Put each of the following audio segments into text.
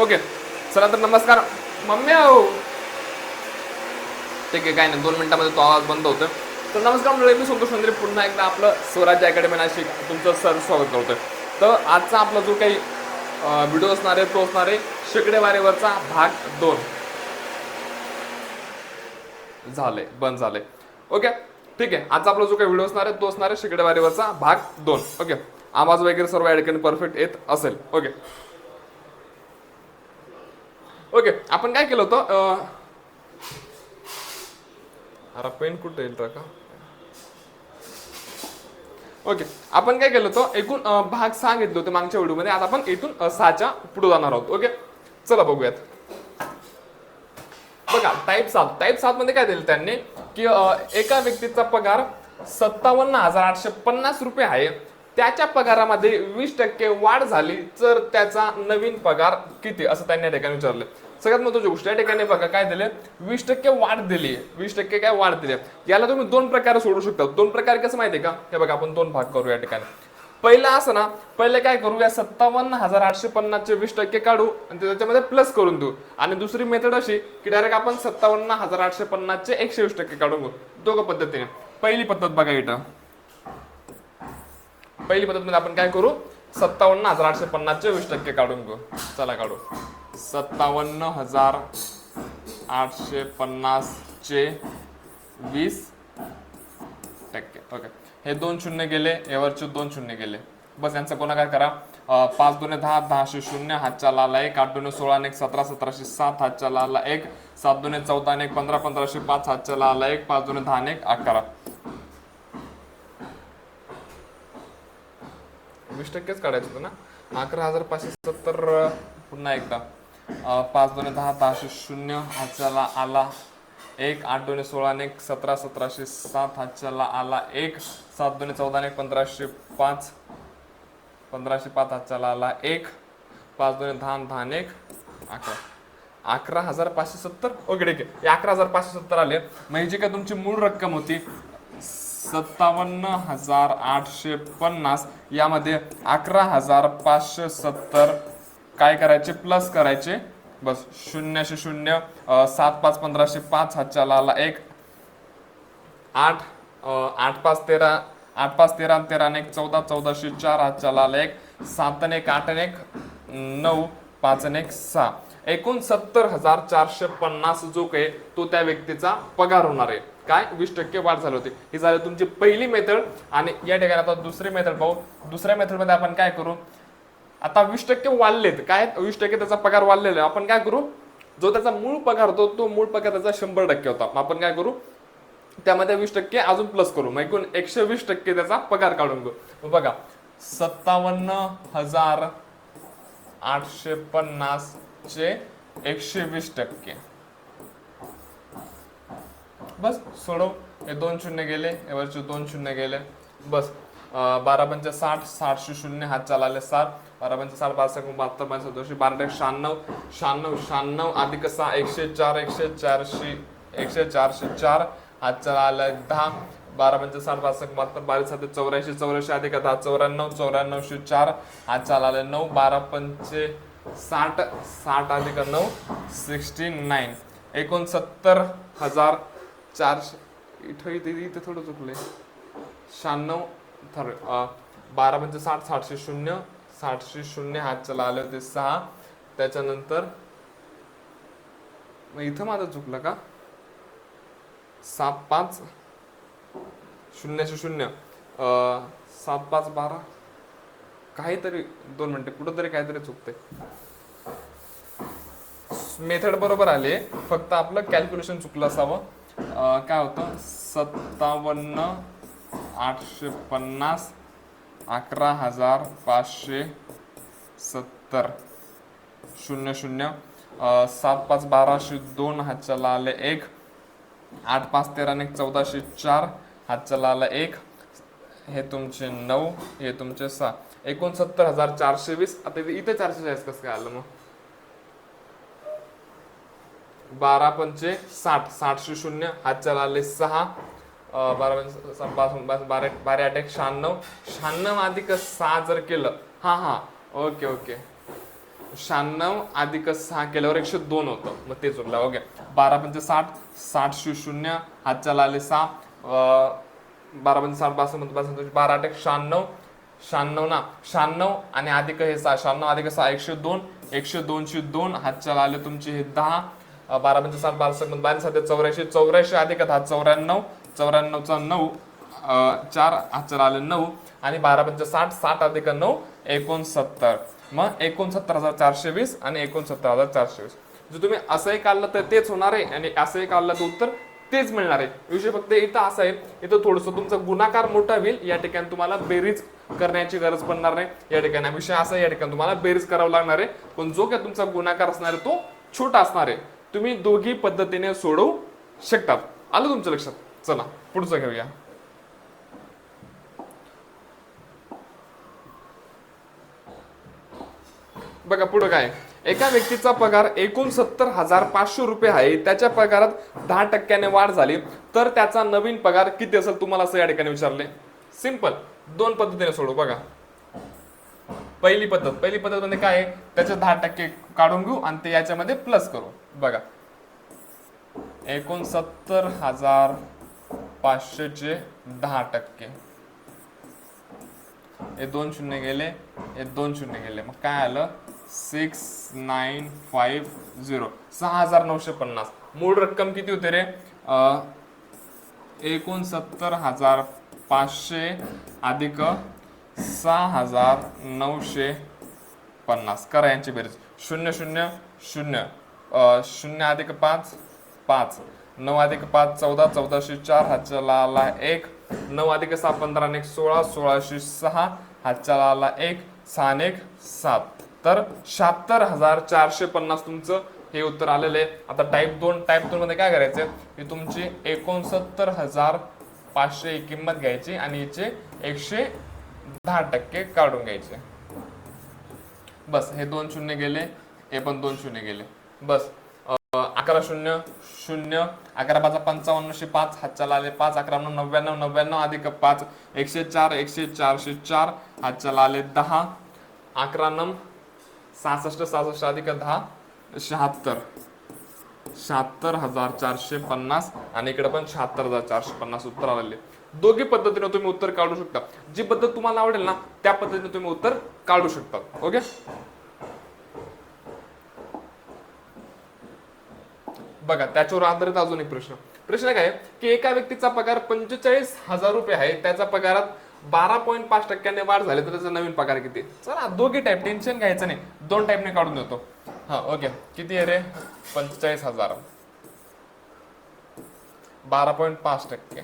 Okay. चला तर नमस्कार. मम्मी आहो. ठीक आहे काय नाही. दोन मिनिटामध्ये तो आवाज बंद होतो तर नमस्कार मंडळी मी संतोष मंदिर पुन्हा एकदा आपलं स्वराज्य अकॅडमी नाशिक तुमचं सर स्वागत करतोय. तर आजचा आपला जो काही व्हिडिओ असणार आहे तो असणार आहे शेकडेवारीवरचा भाग दोन. झाले बंद झाले ओके ठीक आहे. आजचा आपला जो काही व्हिडिओ असणार आहे तो असणार आहे शेकडेवारीवरचा भाग दोन. ओके आवाज वगैरे सर्व या परफेक्ट येत असेल. ओके. ओके आपण काय केलं होतं? अरे पेन कुठे येईल का? ओके आपण काय केलं होतं? एकूण भाग सहा घेतले होते मागच्या व्हिडिओमध्ये. आता आपण इथून सहाच्या पुढे जाणार आहोत ओके? चला बघूयात. बघा टाईप सात. टाईप सात मध्ये काय दिलं त्यांनी? की एका व्यक्तीचा पगार सत्तावन्न हजार आठशे पन्नास रुपये आहे. त्याच्या पगारामध्ये वीस टक्के वाढ झाली तर त्याचा नवीन पगार किती? असं त्यांनी या ठिकाणी विचारलं. सगळ्यात महत्वाची गोष्ट या ठिकाणी बघा काय दिले? वीस टक्के वाढ दिली. वीस टक्के काय वाढ दिली? याला तुम्ही दोन प्रकारे सोडू शकता. दोन प्रकार कसं माहितीये का? हे बघा आपण दोन भाग करू या ठिकाणी. पहिलं असं ना पहिले काय करू या सत्तावन्न हजार आठशे पन्नासचे वीस टक्के काढू आणि त्याच्यामध्ये प्लस करून देऊ. आणि दुसरी मेथड अशी की डायरेक्ट आपण सत्तावन्न हजार आठशे पन्नासचे एकशे वीस टक्के काढून घेऊ. दोघं पद्धतीने. पहिली पद्धत बघा इथं. पहिली पद्धत म्हणजे आपण काय करू? सत्तावन्न हजार आठशे पन्नासचे वीस टक्के काढून घेऊ. चला काढू. सत्तावन्न हजार आठशे पन्नासचे वीस टक्के. ओके हे दोन शून्य गेले यावरचे दोन शून्य गेले. बस यांचा गुणाकार करा. पाच दोन दहा दहाशे शून्य हातच्या लाला एक आठ दोन सोळा आणि एक सतरा सतराशे सात हातच्या लाला एक सात दोन चौदा एक पंधरा पंधराशे पाच हातच्या लाला एक पाच दोन दहा आणि एक अकरा. वीस टक्केच काढायचं होतं ना? अकरा हजार पाचशे सत्तर पुन्हा एकदा. पाच दोन दहा दहाशे शून्य हातच्याला आला एक आठ दोन सोळा एक सतरा सतराशे सात हातच्याला आला एक सात दोन चौदा एक पंधराशे पाच पंधराशे पाच हातच्याला आला एक पाच दोन दहा दहा एक अकरा. अकरा हजार पाचशे सत्तर? ओके ठीक आहे. अकरा हजार पाचशे सत्तर आले. म्हणजे जी काय तुमची मूळ रक्कम होती? सत्तावन्न हजार आठशे पन्नास. यामध्ये अकरा हजार पाचशे सत्तर. काय करायचे? प्लस करायचे. बस शून्यशे शून्य सात पाच पंधराशे पाच हातच्या लाला एक. आठ आठ पाच तेरा आठ पाच तेरा तेरा एक चौदा चौदाशे चार हातच्या लाला एक. सात एक आठ एक नऊ पाच एक सहा. एकूण सत्तर हजार चारशे पन्नास जो काही तो त्या व्यक्तीचा पगार होणार आहे. काय? वीस टक्के वाढ झाली होती. ही झाली तुमची पहिली मेथड आणि या ठिकाणी आता दुसरी मेथड पाहू. दुसऱ्या मेथडमध्ये आपण काय करू? आता वीस टक्के वाढलेत. काय? वीस टक्के त्याचा पगार वाढलेला आहे. आपण काय करू? जो त्याचा मूळ पगार होतो तो मूळ पगार त्याचा शंभर टक्के होता. आपण काय करू? त्यामध्ये वीस टक्के अजून प्लस करू. मग एकूण एकशे वीस टक्के त्याचा पगार काढून घेऊ. बघा. सत्तावन्न हजार आठशे पन्नास चे एकशे वीस टक्के. बस सोडव. हे दोन शून्य गेले यावरचे दोन शून्य गेले. बस. बारा पंच साठ साठशे शून्य हात चालले सात. बारा पंचे साठ पाच बहात्तर पंचे दोनशे बारा एक शहाण्णव शहाण्णव शहाण्णव अधिक सहा एकशे चार एकशे चारशे एकशे चारशे चार. हात चालला दहा. बारा पंचे साठ पाच बहात्तर बावीस सात चौऱ्याऐंशी चौऱ्याऐंशी अधिक दहा चौऱ्याण्णव चौऱ्याण्णवशे चार. हात चालले नऊ. बारा पंचे साठ साठ अधिक नऊ सिक्स्टी नाईन. एकोणसत्तर हजार चारशे. इथं इथे इथे थोडं चुकले शहाण्णव थर बारा म्हणजे साठ साठशे शून्य. साठशे शून्य हात चला आले होते सहा. त्याच्यानंतर मग इथं माझं चुकलं का? सात पाच. शून्यशे शून्य. सात पाच बारा. काहीतरी दोन मिनटे. कुठंतरी काहीतरी चुकते मेथड बरोबर आले. फक्त आपलं कॅल्क्युलेशन चुकलं असावं. काय होतं? सत्तावन्न आठशे पन्नास अकरा हजार पाचशे सत्तर. शून्य शून्य. सात पाच बाराशे दोन हातच्या आले एक. आठ पाच तेरा एक चौदाशे चार हातच्या आला एक. हे तुमचे नऊ हे तुमचे सहा. एकोणसत्तर हजार चारशे वीस. आता इथे- इथे चारशे चाळीस कसं काय आलं मग? बारा पंचे साठ साठशे शून्य हातच्या चालले सहा. बारा पंचे सा- पाच बारा बारा आठ एक शहाण्णव. शहाण्णव अधिक सहा जर केलं हा हा ओके ओके. शहाण्णव अधिक सहा केल्यावर एकशे दोन होतं. मग तेच उरलं ओके. बारा पंचे साठ साठशे शून्य हात चालले सहा. बारा पंचे साठ बासष्ट बासष्ट बारा आठ एक शहाण्णव. शहाण्णव ना शहाण्णव आणि अधिक हे सहा शहाण्णव अधिक सहा एकशे दोन. एकशे दोनशे दोन हातच्या आले तुमचे हे दहा. बारा पंच सात बारा सेकंद बारा सात चौऱ्याऐंशी चौऱ्याऐंशी अधिक दहा चौऱ्याण्णव चौऱ्याण्णवचा नऊ चार हातच्याला आले नऊ आणि बारा पंचे साठ साठ अधिक नऊ एकोणसत्तर. मग एकोणसत्तर हजार चारशे वीस आणि एकोणसत्तर हजार चारशे वीस. जर तुम्ही असंही काढलं तर तेच होणार आहे आणि असंही काढलं तर उत्तर तेच मिळणार आहे. विषय फक्त इथं असं आहे इथं थोडंसं तुमचा गुणाकार मोठा होईल या ठिकाणी तुम्हाला बेरीज करण्याची गरज पडणार नाही. या ठिकाणी विषय असा या ठिकाणी तुम्हाला बेरीज करावं लागणार आहे पण जो काय तुमचा गुणाकार असणार आहे तो छोटा असणार आहे. तुम्ही दोघी पद्धतीने सोडवू शकतात आलं तुमच्या लक्षात? चला पुढचं घेऊया. बघा पुढं काय? एका व्यक्तीचा पगार एकोणसत्तर हजार पाचशे रुपये आहे. त्याच्या पगारात दहा टक्क्याने वाढ झाली. तर त्याचा नवीन पगार किती असेल? तुम्हाला असं या ठिकाणी विचारले. सिंपल दोन पद्धतीने सोडू. बघा. पहिली पद्धत. पहिली पद्धत म्हणजे काय आहे? त्याचे दहा टक्के काढून घेऊ आणि ते याच्यामध्ये प्लस करू. बघा. एकोणसत्तर हजार पाचशेचे दहा टक्के. हे दोन शून्य गेले. हे दोन शून्य गेले. मग काय आलं? सिक्स नाईन फाईव्ह झिरो सहा हजार नऊशे पन्नास. मूळ रक्कम किती होते रे? एकोणसत्तर हजार पाचशे अधिक सहा हजार नऊशे पन्नास. करा यांची बेरीज. शून्य शून्य शून्य. शून्य अधिक पाच पाच. नऊ अधिक पाच चौदा. चौदाशे चार हातच्याला आला एक. नऊ अधिक सहा पंधरा आणि एक सोळा. सोळाशे सहा हातच्याला आला एक. सहा एक सात. तर शहात्तर हजार चारशे पन्नास तुमचं हे उत्तर आलेलं आहे. आता टाईप दोन टाईप दोन मध्ये काय करायचं? की तुमची एकोणसत्तर हजार पाचशे किंमत घ्यायची आणि हिचे एकशे दहा टक्के काढून घ्यायचे. बस हे दोन शून्य गेले हे पण दोन शून्य गेले. बस अं, अकरा शून्य शून्य अकरा पाच पंचावन्नशे पाच हातच्याला आले पाच अकरा नऊ नव्याण्णव नव्याण्णव अधिक पाच एकशे चार एकशे चारशे चार हातच्याला आले दहा अकरा नम सहासष्ट सहासष्ट अधिक दहा शहात्तर. शहात्तर हजार चारशे पन्नास आणि इकडे पण शहात्तर हजार चारशे पन्नास उत्तर आलेले. दोघी पद्धतीने तुम्ही उत्तर काढू शकता. जी पद्धत तुम्हाला आवडेल ना त्या पद्धतीने तुम्ही उत्तर काढू शकता. ओके बघा त्याच्यावर आधारित अजून एक प्रश्न. प्रश्न काय आहे? की एका व्यक्तीचा पगार पंचेचाळीस हजार रुपये आहे त्याचा पगारात बारा पॉईंट पाच टक्क्याने वाढ झाली तर त्याचा नवीन पगार किती? चला दोघी टाईप टेन्शन घ्यायचं नाही. दोन टाईपने काढून देतो. हा ओके किती आहे रे? पंचेचाळीस हजार. बारा पॉईंट पाच टक्के.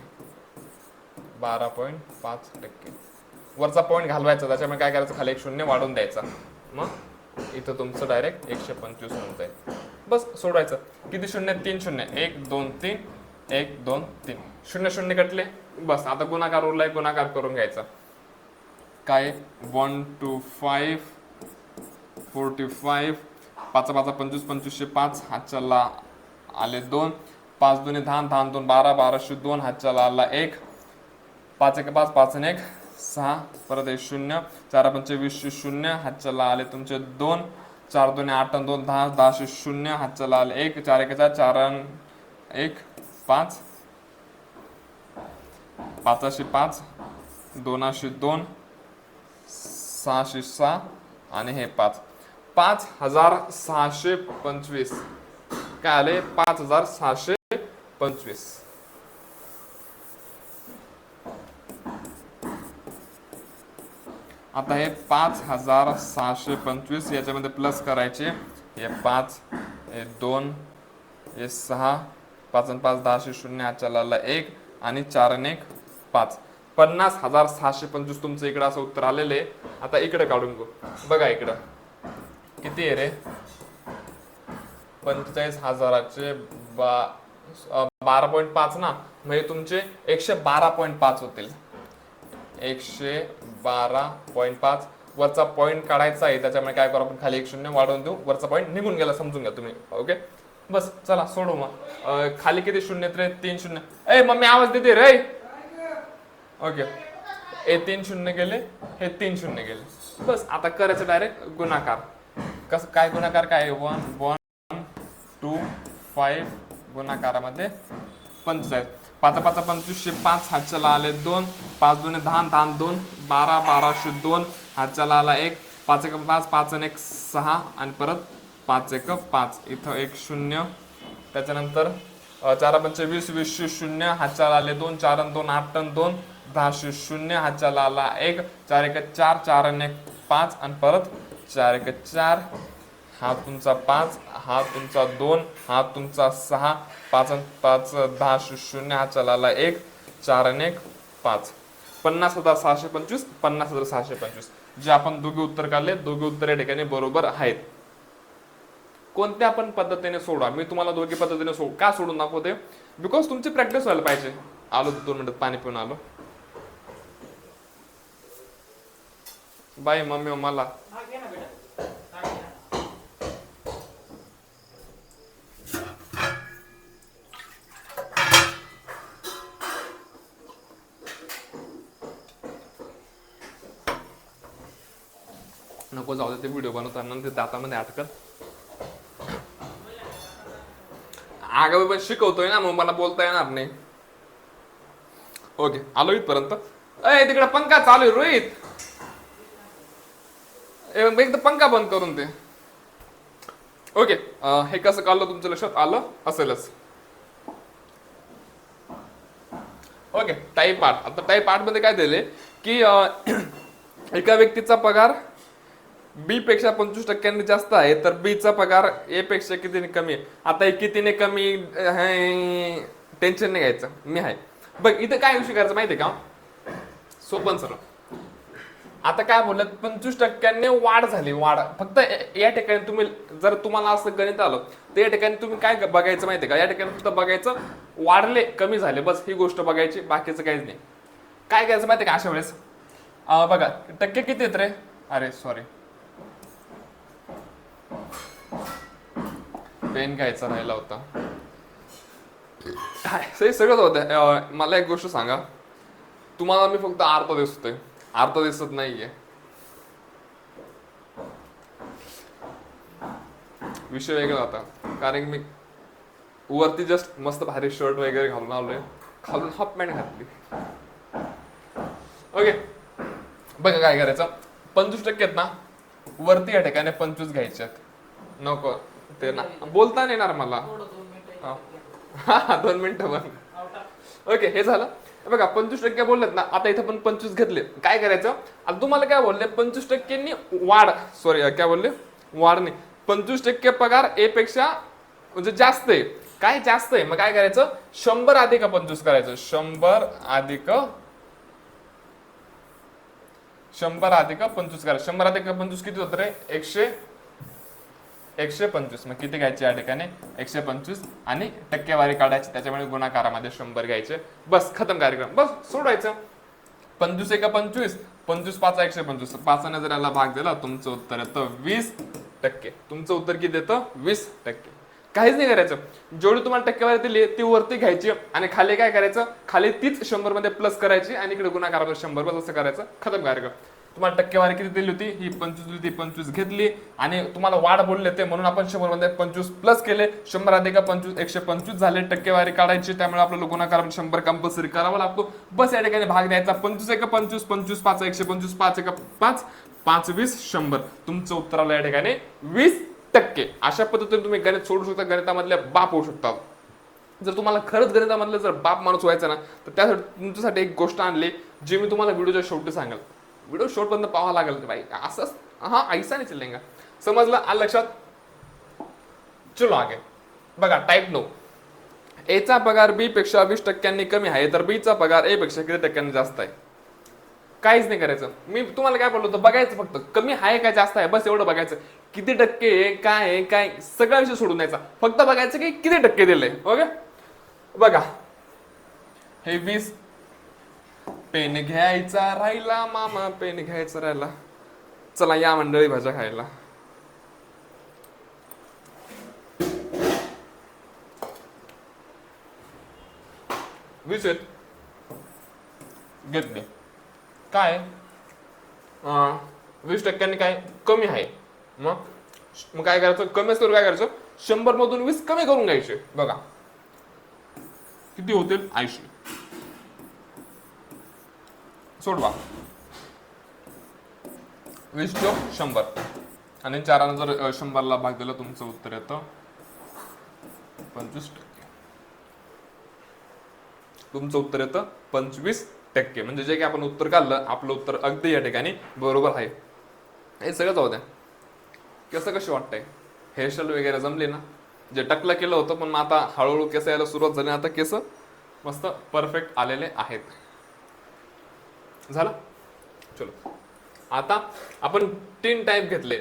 बारा पॉईंट पाच टक्के. वरचा पॉईंट घालवायचा त्याच्यामुळे काय करायचं? खाली एक शून्य वाढवून द्यायचा. मग इथं तुमचं डायरेक्ट एकशे पंचवीस होऊन जाईल. बस सोडवायचं. किती शून्य? तीन शून्य. एक दोन तीन. एक दोन तीन. शून्य शून्य कटले. बस आता गुणाकार उरलाय गुणाकार करून घ्यायचा. काय? One two five forty five. पाच पाच पंचवीस पंचवीसशे पाच. हातच्याला आले दोन. पाच दोन्ही दहा दहा दोन बारा बाराशे दोन. हातच्याला आला एक. पाच एक पाच पाच आणि एक सहा परत एक शून्य चार पंचे शून्य हातच्याला आले तुमचे दोन चार दोन आठ दोन दहा दहाशे शून्य हातच्याला आले एक चार एक चार चार एक पाच. पाचशे पाच दोनशे दोन सहाशे सहा आणि हे पाच. पाच हजार सहाशे पंचवीस. काय आले? पाच हजार सहाशे पंचवीस. आता हे पाच हजार सहाशे पंचवीस याच्यामध्ये प्लस करायचे. हे पाच हे दोन हे सहा पाच आणि पाच दहाशे शून्य आचाराला एक आणि चार आणि एक पाच. पन्नास हजार सहाशे पंचवीस तुमचं इकडं असं उत्तर आलेलं. आहे आता इकडे काढून घेऊ बघा इकडं. किती आहे रे? पंचेचाळीस हजाराचे बा बारा पॉईंट पाच ना. म्हणजे तुमचे एकशे बारा पॉईंट पाच होतील. एकशे बारा पॉईंट पाच. वरचा पॉईंट काढायचा आहे त्याच्यामुळे काय करू आपण खाली एक शून्य वाढवून देऊ. वरचा पॉईंट निघून गेला समजून घ्या तुम्ही. ओके? बस चला सोडू मग. खाली किती शून्य? रे तीन शून्य. ए मम्मी आवाज देते रे. ओके. हे तीन शून्य गेले हे तीन शून्य गेले. बस आता करायचं डायरेक्ट गुणाकार. कसं काय गुणाकार काय आहे? वन वन टू फाईव्ह गुणाकारामध्ये पंचायत. पाच पाच पंचवीसशे पाच हातच्याला आले दोन पाच दोन दहा दहा दोन बारा बाराशे दोन हातच्याला आला एक पाच एक पाच पाच आणि एक सहा आणि परत पाच एक पाच. इथं एक शून्य. त्याच्यानंतर चार पंच वीस वीसशे शून्य हातच्याला आले दोन चार दोन आठ दोन दहाशे शून्य हातच्याला आला एक चार एक चार चार आणि एक पाच आणि परत चार एक चार हा तुमचा पाच हा तुमचा दोन हा तुमचा सहा पाच आणि पाच दहा शून्य हा चलाला एक चार आणि एक पाच. पन्नास हजार सहाशे पंचवीस पन्नास हजार सहाशे पंचवीस. जे आपण दोघे उत्तर काढले दोघे उत्तर या ठिकाणी बरोबर आहेत. कोणत्या पण पद्धतीने सोडा. मी तुम्हाला दोघी पद्धतीने सोड का सोडून दाखवते? बिकॉज तुमची प्रॅक्टिस व्हायला पाहिजे. आलो दोन मिनिटात पाणी पिऊन आलो. बाय मम्मी मला नको जाऊ दे ते व्हिडिओ बनवताना ते दातामध्ये अटकत अगं मी पण शिकवतोय ना मग मला बोलता येणार नाही. ओके आलो इथपर्यंत. अय तिकडे पंखा चालू आहे रोहित. एकदा पंखा बंद करून ते ओके हे कसं काढलं तुमच्या लक्षात? आलं असेलच. ओके टाईप आठ आता टाईप आठमध्ये काय दिले की एका व्यक्तीचा पगार बी पेक्षा पंचवीस टक्क्यांनी जास्त आहे तर बीचा पगार ए पेक्षा कितीने कमी आहे? आता हे कितीने कमी टेन्शन नाही घ्यायचं मी आहे. बघ इथं काय विषय करायचं माहितीये का? सोपन सर आता काय बोललं पंचवीस टक्क्यांनी वाढ झाली वाढ. फक्त या- ठिकाणी तुम्ही जर तुम्हाला असं गणित आलं तर या ठिकाणी तुम्ही काय बघायचं माहितीये का? या ठिकाणी फक्त बघायचं वाढले कमी झाले बस ही गोष्ट बघायची बाकीचं काहीच नाही. काय करायचं माहितीये का अशा वेळेस? बघा टक्के किती आहेत रे? अरे सॉरी पेन घ्यायचा राहिला होता. सगळंच होतं मला एक गोष्ट सांगा. तुम्हाला मी फक्त अर्थ दिसतोय. अर्थ दिसत नाहीये. विषय वेगळा होता कारण मी वरती जस्ट मस्त भारी शर्ट वगैरे घालून आलोय. खालून हाफ पॅन्ट घातली. ओके बघा काय करायचं. पंचवीस टक्के आहेत ना वरती या ठिकाणी पंचवीस घ्यायच्यात नको ते ना. बोलता नाही येणार मला. हा. दोन मिनिटं पण ओके हे झालं. बघा पंचवीस टक्के बोललेत ना आता इथं पण पंचवीस घेतले. काय करायचं? आता तुम्हाला काय बोलले? पंचवीस टक्क्यांनी वाढ. सॉरी काय बोलले? वाढ नाही. पंचवीस टक्के पगार ए पेक्षा म्हणजे जास्त आहे. काय जास्त आहे? मग काय करायचं? शंभर अधिक पंचवीस करायचं. शंभर अधिक शंभर अधिक पंचवीस करायचं. शंभर अधिक पंचवीस किती होत रे? एकशे एकशे पंचवीस. मग किती घ्यायचे या ठिकाणी? एकशे पंचवीस. आणि टक्केवारी काढायची. त्याच्यामुळे गुणाकारामध्ये शंभर घ्यायचे. बस खतम कार्यक्रम. बस सोडायचं. पंचवीस एका पंचवीस. पंचवीस पाच एकशे पंचवीस. पाचाने जर याला भाग दिला तुमचं उत्तर येतं वीस टक्के. तुमचं उत्तर किती येतं? वीस टक्के. काहीच नाही करायचं. जेवढी तुम्हाला टक्केवारी दिली ती वरती घ्यायची आणि खाली काय करायचं? खाली तीच शंभरमध्ये प्लस करायची आणि इकडे गुणाकारामध्ये शंभर बस असं करायचं. खतम कार्यक्रम. तुम्हाला टक्केवारी किती दिली होती? ही पंचवीस दिली ती पंचवीस घेतली. आणि तुम्हाला वाढ बोलले ते म्हणून आपण शंभरमध्ये पंचवीस प्लस केले. शंभर अधिक पंचवीस एकशे पंचवीस झाले. टक्केवारी काढायची त्यामुळे आपल्याला गुणाकार म्हणजे शंभर कंपल्सरी करावा लागतो. बस या ठिकाणी भाग द्यायचा. पंचवीस एक पंचवीस पंचवीस पाच एकशे पंचवीस पाच एक पाच पाच वीस शंभर. तुमचं उत्तर आलं या ठिकाणी वीस टक्के. अशा पद्धतीने तुम्ही गणित सोडू शकता. गणितामधल्या बाप होऊ शकता जर तुम्हाला खरंच गणितामधलं जर बाप माणूस व्हायचा ना तर त्यासाठी तुमच्यासाठी एक गोष्ट आणली जी मी तुम्हाला व्हिडिओच्या शेवटी सांगेल. व्हिडिओ शेवटपर्यंत पाहावा लागेल बाई. असंच हा ऐसा नाही चलेगा समजलं? आ लक्षात? चलो आगे. बघा टाईप नो एचा पगार बी पेक्षा वीस टक्क्यांनी कमी आहे तर बी चा पगार ए पेक्षा किती टक्क्यांनी जास्त आहे? काहीच नाही करायचं. मी तुम्हाला काय बोललो होतो? बघायचं फक्त. कमी आहे का जास्त आहे? बस एवढं बघायचं. किती टक्के काय आहे? काय? सगळा विषय सोडून द्यायचा. फक्त बघायचं की किती टक्के दिले ओके हो बघा. हे वीस पेन घ्यायचा राहिला मामा पेन घ्यायचा राहिला. चला या मंडळी भाज्या खायला. वीस घेतले. काय? वीस टक्क्यांनी काय कमी आहे. मग? मग काय करायचं? कमी असल्यावर काय करायचं? शंभर मधून वीस कमी करून घ्यायचे. बघा. किती होतील? ऐंशी. सोडवा. वीस टू शंभर. आणि चारानं जर शंभरला भाग दिला तुमचं उत्तर येतं पंचवीस टक्के. तुमचं उत्तर येतं पंचवीस टक्के. म्हणजे जे काही आपण उत्तर काढलं आपलं उत्तर अगदी या ठिकाणी बरोबर आहे. हे सगळं जाऊ द्या. कसं कशी वाटतंय? हेअरस्टाईल वगैरे जमली ना? जे टकलं केलं होतं पण मग आता हळूहळू केस यायला सुरुवात झाली आता केस मस्त परफेक्ट आलेले आहेत. झालं? चलो. आता आपण तीन टाईप घेतले.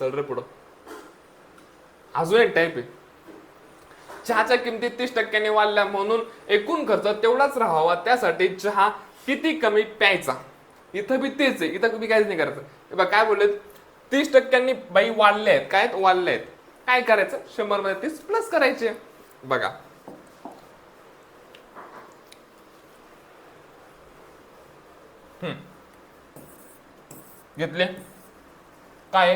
चल रे पुढं. अजून एक टाईप आहे. चहाच्या किमती तीस टक्क्यांनी वाढल्या म्हणून एकूण खर्च तेवढाच राहावा. त्यासाठी चहा किती कमी प्यायचा? इथं बी तेच आहे. इथं तुम्ही काहीच नाही करायचं. बघा काय बोलले तीस टक्क्यांनी बाई वाढले आहेत. काय? वाढले आहेत. काय करायचं? शंभरमध्ये तीस प्लस करायचे. बघा. घेतले? काय?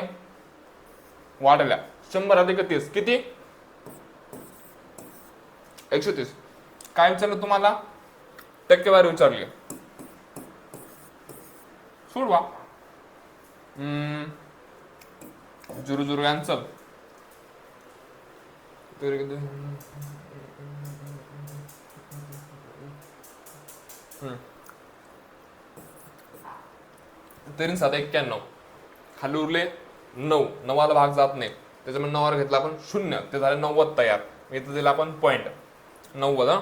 वाढल्या. शंभर अधिक तीस. किती? एकशे तीस काय विचारलं तुम्हाला टक्केवारी विचारली सोडवा. झुरू जुरू जुरू यांचं किती? हम्म. तरी सात एक्क्याण्णव. खाली उरले नऊ. नवाला भाग जात नाही. त्याच्यामुळे नवाला घेतला आपण शून्य. ते झाले नव्वद तयार. इथं दिला आपण पॉईंट नव्वद हा?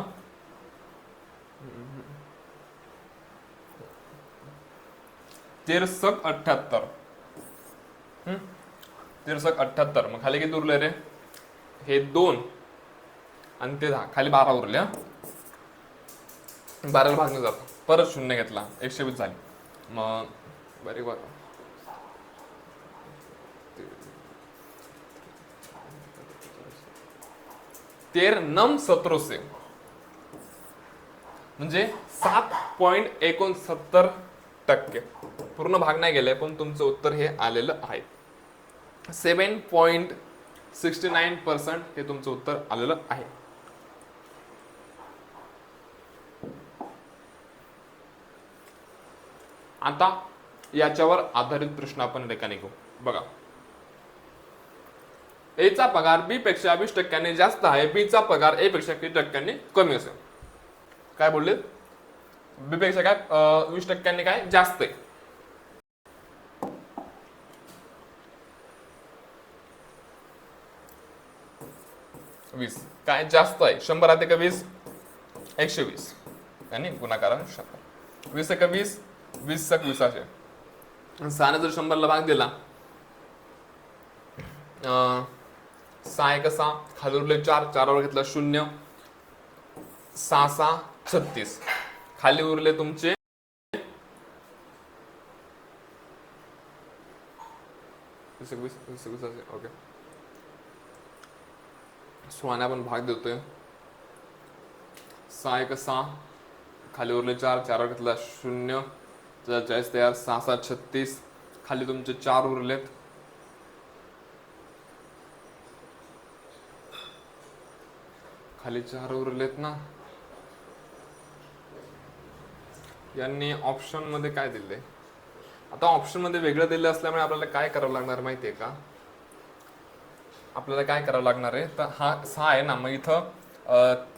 तेरसक अठ्ठ्याहत्तर. तेरसक अठ्ठ्याहत्तर. मग खाली किती उरले रे? हे दोन. आणि ते दहा. खाली बारा उरले बाराला भाग न जातो. परत शून्य घेतला. एकशे वीस झाली. मग बरे तेर नम सतरोसे म्हणजे सात पॉइंट एकोणसत्तर टक्के. पूर्ण भाग नाही गेलाय पण तुमचं उत्तर हे आलेलं आहे. Seven point sixty nine percent हे तुमचं उत्तर आलेलं आहे. आता याच्यावर आधारित प्रश्न आपण ठिकाणी घेऊ. बघा. एचा चा पगार बी पेक्षा वीस टक्क्यांनी जास्त आहे. बी चा पगार ए पेक्षा किती टक्क्यांनी कमी असेल? काय बोलले? बी पेक्षा काय? वीस टक्क्यांनी काय? जास्त आहे. वीस. काय? जास्त आहे. शंभर आहे का वीस. एकशे वीस. आणि गुणाकार शंभर वीस एक वीस. वीस सक वीस असे. सहाने जर शंभरला भाग दिला अं, सहा एक सहा खाली उरले चार चारावर घेतला शून्य सहा सहा छत्तीस. खाली उरले तुमचे ओके. सोळाने आपण भाग देतोय. सहा एक सहा खाली उरले चार चारावर घेतला शून्य चाळीस तयार सहा सात छत्तीस. खाली तुमचे चार उरलेत. खाली चार उरलेत ना. यांनी ऑप्शनमध्ये काय दिले? आता ऑप्शनमध्ये वेगळं दिलं असल्यामुळे आपल्याला काय करावं लागणार माहितीये का? आपल्याला काय करावं लागणार आहे? तर हा सहा आहे ना मग इथं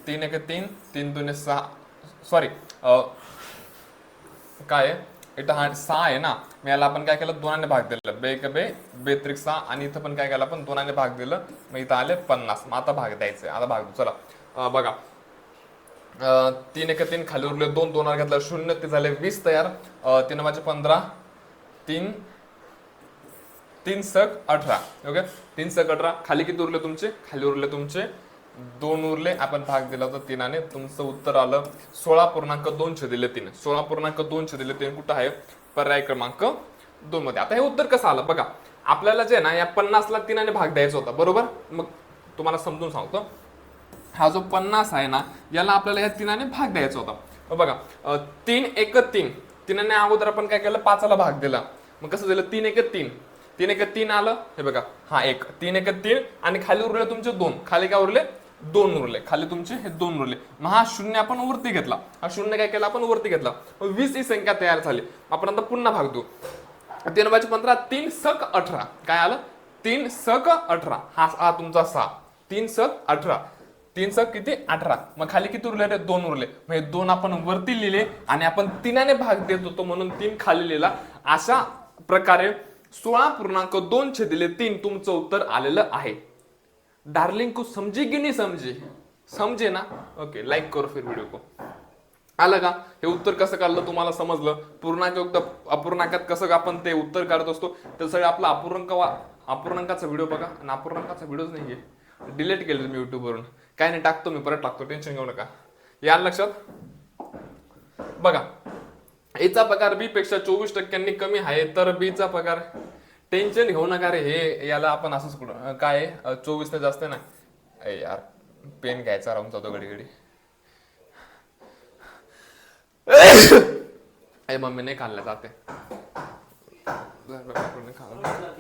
तीन एक तीन तीन दोन सहा सॉरी काय आहे? इथं हा सहा आहे ना मग याला आपण काय केलं? दोनाने भाग दिलं. बे एक बे बेत्रिक सहा आणि इथं पण काय केलं आपण? दोनाने भाग दिलं. मग इथं आले पन्नास. मग आता भाग द्यायचे. आता भाग देऊ चला. अं, बघा. तीन एक तीन खाली उरले. दोन दोनावर घेतला शून्य ते झाले वीस तयार. तीन माझे पंधरा. तीन तीन सक अठरा. ओके? तीन सक अठरा. खाली किती उरले तुमचे? खाली उरले तुमचे दोन उरले आपण भाग दिला होता तीनाने. तुमचं उत्तर आलं सोळा पूर्णांक दोनशे दिले तीन. सोळा पूर्णांक दोनशे दिले तीन कुठं आहे? पर्याय क्रमांक दोन मध्ये. आता हे उत्तर कसं आलं? बघा आपल्याला जे आहे ना या पन्नासला तीनाने भाग द्यायचा होता बरोबर? मग तुम्हाला समजून सांगतो. हा जो पन्नास आहे ना याला आपल्याला या तीनाने भाग द्यायचा होता. बघा तीन एक तीन. तिनाने अगोदर आपण काय केलं? पाचाला भाग दिला. मग कसं दिलं? तीन एक तीन. तीन एक तीन आलं. हे बघा हा एक. तीन एक तीन आणि खाली उरले तुमचे दोन. खाली काय उरले? दोन उरले. खाली तुमचे हे दोन उरले. मग हा शून्य आपण वरती घेतला. हा शून्य काय केला? आपण वरती घेतला. मग वीस ही संख्या तयार झाली. आपण आता पुन्हा भागतो तीन बायचे पंधरा तीन सक अठरा. काय आलं? तीन सक अठरा. हा हा तुमचा सहा. तीन सक अठरा. तीन सक किती? अठरा. मग खाली किती उरले? रे दोन उरले. मग हे दोन आपण वरती लिहिले आणि आपण तीनाने भाग देत होतो म्हणून तीन खाली लिहिला. अशा प्रकारे सोळा पूर्णांक दोन छेदिले तीन. तुमचं उत्तर आलेलं आहे. डार्लिंग को समझे की नहीं समझे? समझे ना? ओके लाईक करो फिर व्हिडिओ को. आलं का? हे उत्तर कसं काढलं तुम्हाला समजलं? पूर्णांक अपूर्णांकात कसं आपण ते उत्तर काढत असतो? तर सगळं आपला अपूर्णांक वा अपूर्णांकाचा व्हिडिओ बघा. आणि अपूर्णांकाचा व्हिडिओच नाहीये. डिलीट केले मी युट्यूबवरून काय नाही टाकतो मी परत टाकतो. टेन्शन घेऊ नका. या लक्षात? बघा. एचा पगार बी पेक्षा चोवीस टक्क्यांनी कमी आहे तर बी चा पगार टेन्शन घेऊ नका रे हे याला आपण असंच कुठं काय चोवीस जास्त ना अय यार पेन घ्यायचा राहून जातो घडी घडी अरे मम्मी नाही खाल्ल्या जाते. खाल्लं.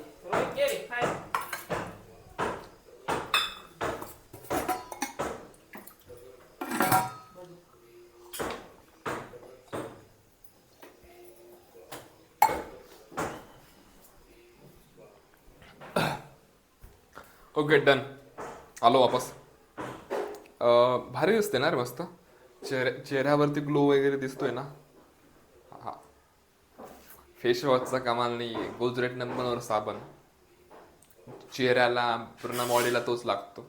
ओके डन आलो वापस. भारी दिसते ना रे मस्त. चेहऱ्या चेहऱ्यावरती ग्लो वगैरे दिसतोय ना. हा. फेस वॉशचा कमाल नाही आहे गुजरेट नंबरवर साबण. चेहऱ्याला पूर्ण बॉडीला तोच लागतो.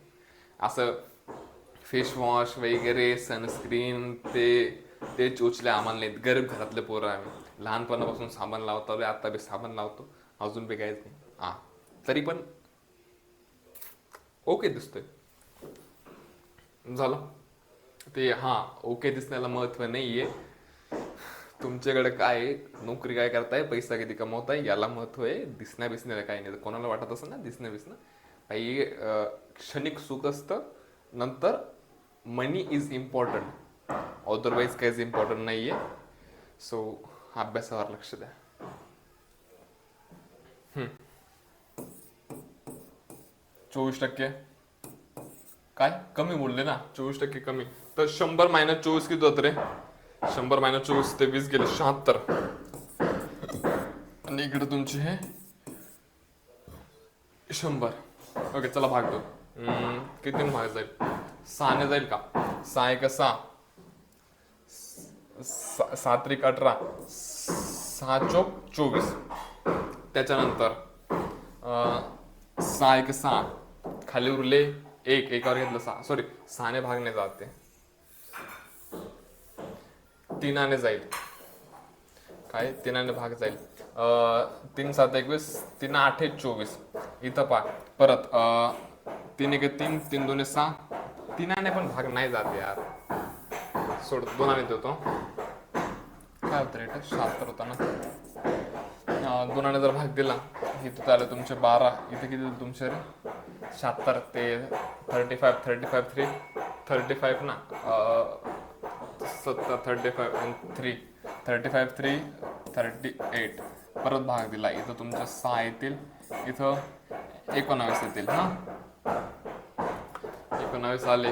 असं फेस वॉश वगैरे सनस्क्रीन ते ते चोचले आम्हाला नाहीत. गरीब घरातले पोरं आम्ही. लहानपणापासून साबण लावतो आता बी साबण लावतो. अजून बी काहीच नाही. हा. तरी पण ओके दिसतोय. झालं. ते हा ओके दिसण्याला महत्त्व नाहीये. तुमच्याकडे काय आहे, नोकरी काय करताय? पैसा किती कमवताय? याला महत्त्व आहे. दिसण्या बिसण्याला काय नाही. कोणाला वाटत असं ना दिसणं बिसणं? काही क्षणिक सुख असतं. नंतर मनी इज इम्पॉर्टंट अदरवाईज काहीच इम्पॉर्टंट नाहीये. सो अभ्यासावर लक्ष द्या. चोवीस टक्के. काय? कमी बोलले ना. चोवीस टक्के कमी. तर शंभर मायनस चोवीस किती होत रे? शंभर मायनस चोवीस ते वीस गेले शहात्तर. आणि इकडे तुमचे हे शंभर. ओके चला भाग हम्म, किती भाग जाईल? सहाने जाईल का? सहा एक सहा. सा- सात अठरा. सहा चौक चोवीस. त्याच्यानंतर सहा एक सहा. खाली उरले एक एकावर घेतलं सहा. सॉरी सहाने भागणे जाते. तीनाने जाईल. काय? तीनाने भाग जाईल. अं, तीन सात एकवीस तीन आठ एक चोवीस. इथं पा परत अं, तीन एक तीन तीन दोन सहा. तीनाने पण भाग नाही जाते यार. सोड दोनाने देतो. काय होतं रेट शहात्तर होता ना. गुणाने दोनाने जर भाग दिला इथं झालं तुमचे बारा इथे किती तुमचे रे? शहात्तर ते thirty five thirty five three thirty five ना सत्तर thirty five three thirty five three thirty eight परत भाग दिला. इथं तुमच्या सहा येतील. इथं एकोणावीस येतील हां? एकोणावीस आले.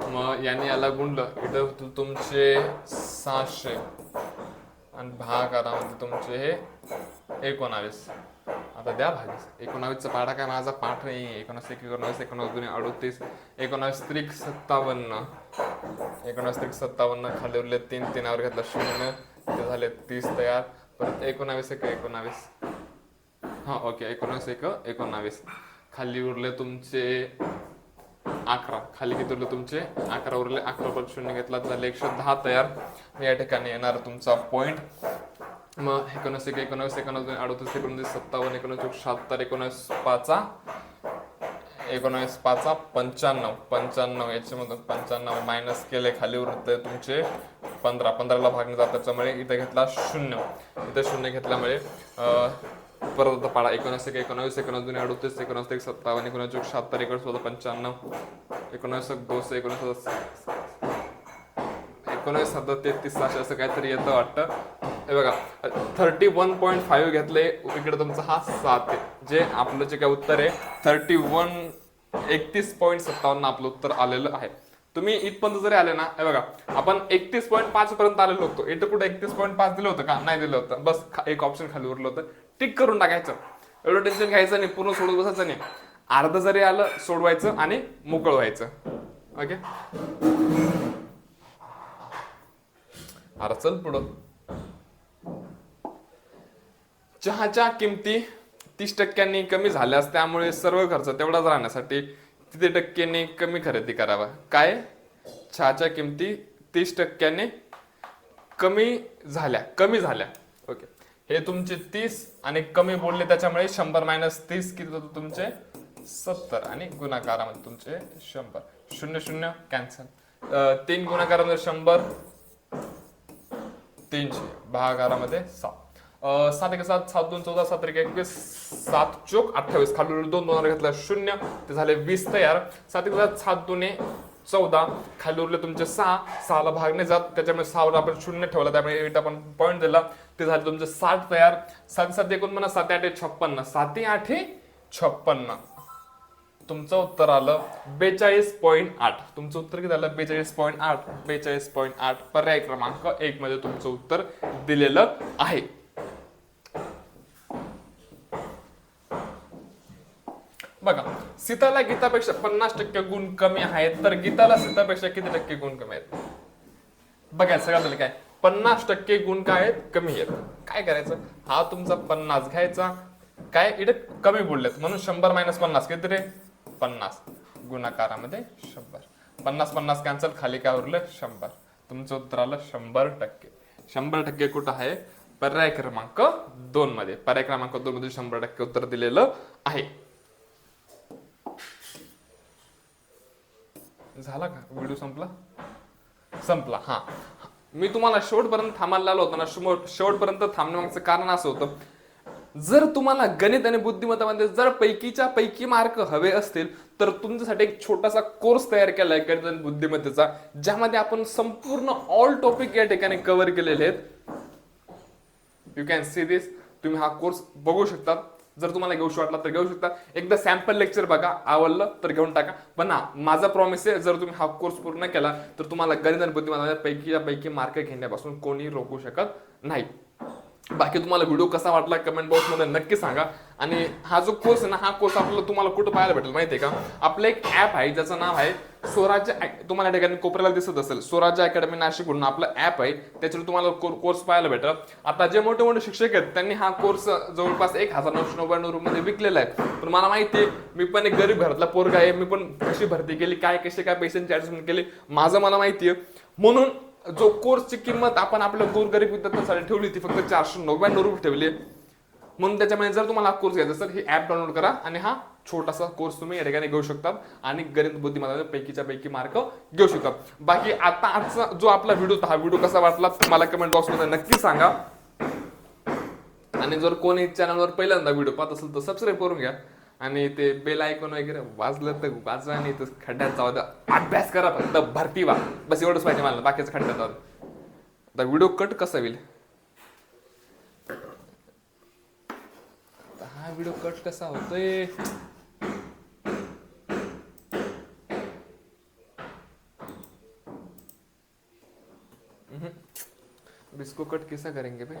मग याने याला गुंडलं इथं तुमचे सहाशे. आणि भाग आता म्हणजे तुमचे हे एकोणावीस. आता द्या भागीस एकोणावीसचा पाडा काय माझा पाठ नाही एकोणावीस एक एकोणावीस एकोणावीस दोन्ही अडोतीस. एकोणावीस त्रिक सत्तावन्न. एकोणावीस त्रिक सत्तावन्न खाली उरले तीन तीनावर घेतला शून्य. ते झाले तीस तयार. परत एकोणावीस एक एकोणावीस. हां ओके. एकोणावीस एक एकोणावीस. खाली उरले तुमचे अकरा. खाली किती उरले तुमचे? अकरा उरले अकरा परत शून्य घेतला. झाले एकशे दहा तयार. या ठिकाणी येणार तुमचा पॉईंट मग एकोणीस एक एकोणवीस एकोणवीस दोन अडतीस एकोणतीस सत्तावन्न एक शहात्तर एकोणवीस पाचा एकोणवीस पाचा पंच्याण्णव पंच्याण्णव याच्यामधून पंच्याण्णव मायनस केले खाली उरते तुमचे पंधरा. पंधराला भागणे जात त्याच्यामुळे इथे घेतला शून्य. इथे शून्य घेतल्यामुळे परत पाडा. एकोणीस एक एकोणवीस एकोणवीस दोन अडतीस एकोणवीस एक सत्तावन्न एकोणवीस एक शहात्तर एकोणीस चौदा पंच्याण्णव एकोणवीस एक दोनशे एकोणवीस एकोणीस सत्तर तेहतीस सहाशे असं काहीतरी येतं वाटतं. हे बघा थर्टी वन पॉईंट फाईव्ह घेतले इकडे तुमचा हा सात आहे. जे आपलं जे काय उत्तर आहे थर्टी वन एकतीस पॉईंट सत्तावन्न आपलं उत्तर आलेलं आहे. तुम्ही इथपर्यंत जरी आले ना हे बघा आपण एकतीस पॉईंट पाच पर्यंत आलेलो होतो. इथं कुठे एकतीस पॉईंट पाच दिलं होतं का? नाही दिलं होतं. बस एक ऑप्शन खाली उरलं होतं. टिक करून टाकायचं. एवढं टेन्शन घ्यायचं नाही पूर्ण सोडत बसायचं नाही. अर्ध जरी आलं सोडवायचं आणि मोकळ व्हायचं. ओके अरे चल पुढं. चहाच्या किमती तीस टक्क्यांनी कमी झाल्यास त्यामुळे सर्व खर्च तेवढाच राहण्यासाठी किती टक्क्यांनी कमी खरेदी करावा. काय? चहाच्या किमती तीस टक्क्यांनी कमी झाल्या. कमी झाल्या. ओके. हे तुमचे तीस आणि कमी बोलले त्याच्यामुळे शंभर मायनस तीस किती होतं तुमचे? सत्तर. आणि गुणाकारामध्ये तुमचे शंभर. शून्य शून्य. कॅन्सल. तीन गुणाकारामध्ये शंभर. तीनशे. भागारामध्ये सात सात एक सात सात दोन चौदा सात एक एकवीस सात चोक अठ्ठावीस. खाली दोन दोन घेतला शून्य ते झाले वीस तयार. सात एक सात सात दोन चौदा. खाली उरले तुमचे सहा सहाला भाग नाही जात. त्याच्यामुळे सहावर आपण शून्य ठेवला. त्यामुळे एट आपण पॉईंट दिला. ते झाले तुमचे साठ तयार. सात सात एकोणपन्ना सात आठ छप्पन्न. साती आठ छप्पन्न. तुमचं उत्तर आलं बेचाळीस पॉईंट आठ. तुमचं उत्तर किती आलं? बेचाळीस पॉईंट आठ. बेचाळीस पॉईंट आठ पर्याय क्रमांक एक मध्ये तुमचं उत्तर दिलेलं आहे. बघा सीताला गीतापेक्षा पन्नास टक्के गुण कमी आहेत तर गीताला सीतापेक्षा किती टक्के गुण कमी आहेत? बघा सगळ्यात झालं काय? पन्नास टक्के गुण काय आहेत? कमी आहेत. काय करायचं? हा तुमचा पन्नास घ्यायचा. काय? इथे कमी बोललेत. म्हणून शंभर मायनस पन्नास किती रे? पन्नास. गुणाकारामध्ये शंभर. पन्नास पन्नास कॅन्सल खाली काय उरलं? शंभर. तुमचं उत्तर आलं शंभर टक्के. शंभर टक्के कुठं आहे? पर्याय क्रमांक दोन मध्ये पर्याय क्रमांक दोन मध्ये शंभर टक्के उत्तर दिलेलं आहे. झाला का? व्हिडिओ संपला? संपला हा. मी तुम्हाला शेवटपर्यंत थांबायला आलो होतो ना शेवटपर्यंत थांबण्यामागचं कारण असं होतं जर तुम्हाला गणित आणि बुद्धिमत्तामध्ये जर पैकीच्या पैकी मार्क हवे असतील तर तुमच्यासाठी एक छोटासा कोर्स तयार केला आहे गणित आणि बुद्धिमत्तेचा ज्यामध्ये आपण संपूर्ण ऑल टॉपिक या ठिकाणी कव्हर केलेले आहेत. यू कॅन सी दिस तुम्ही हा कोर्स बघू शकता जर तुम्हाला घेऊ वाटला तर घेऊ शकता. एकदा सॅम्पल लेक्चर बघा आवडलं तर घेऊन टाका. पण हा माझा प्रॉमिस आहे जर तुम्ही हा कोर्स पूर्ण केला तर तुम्हाला गणित आणि बुद्धिमत्ता पैकी पैकी मार्क घेण्यापासून कोणी रोखू शकत नाही. बाकी तुम्हाला व्हिडिओ कसा वाटला कमेंट बॉक्समध्ये नक्की सांगा. आणि हा जो कोर्स आहे ना हा कोर्स आपल्याला तुम्हाला कुठं पाहायला भेटेल माहिती आहे का? आपलं एक ऍप आहे ज्याचं नाव आहे स्वराज्य तुम्हाला या ठिकाणी कोपऱ्याला दिसत असेल. स्वराज्य अकॅडमी नाशिक म्हणून आपलं ऍप आहे. त्याच्यावर तुम्हाला कोर्स पाहायला भेटेल. आता जे मोठे मोठे शिक्षक आहेत त्यांनी हा कोर्स जवळपास एक हजार नऊशे नव्याण्णव रुपये विकलेला आहे. पण मला माहिती आहे मी पण एक गरीब घरातला पोरगा आहे. मी पण कशी भरती केली काय कसे काय पैशांची ऍडजस्टमेंट केली माझं मला माहिती आहे म्हणून जो कोर्सची किंमत आपण आपल्या गोरगरीब विद्यार्थ्यांसाठी ठेवली ती फक्त चारशे नव्याण्णव रुपये ठेवली. म्हणून त्याच्यामुळे जर तुम्हाला कोर्स घ्यायचा असेल ही ऍप डाउनलोड करा आणि हा छोटासा कोर्स तुम्ही या ठिकाणी घेऊ शकता आणि गणित बुद्धिमत्ता पैकीच्या पैकी मार्क घेऊ शकता. बाकी आता आजचा जो आपला व्हिडिओ हा व्हिडिओ कसा वाटला मला कमेंट बॉक्समध्ये नक्की सांगा. आणि जर कोणी चॅनलवर पहिल्यांदा व्हिडिओ पाहत असेल तर सबस्क्राईब करून घ्या. आणि ते बेल ऐकून वगैरे वाजलं तर वाजवा आणि तर खड्ड्यात जाऊ द्या. अभ्यास करा फक्त भरती वा बस एवढंच पाहिजे मला बाकीचं खड्ड्यात जाऊ आता व्हिडिओ कट कसा होईल? हा व्हिडिओ कट कसा होतोय? इसको कट कैसा करेंगे भाई?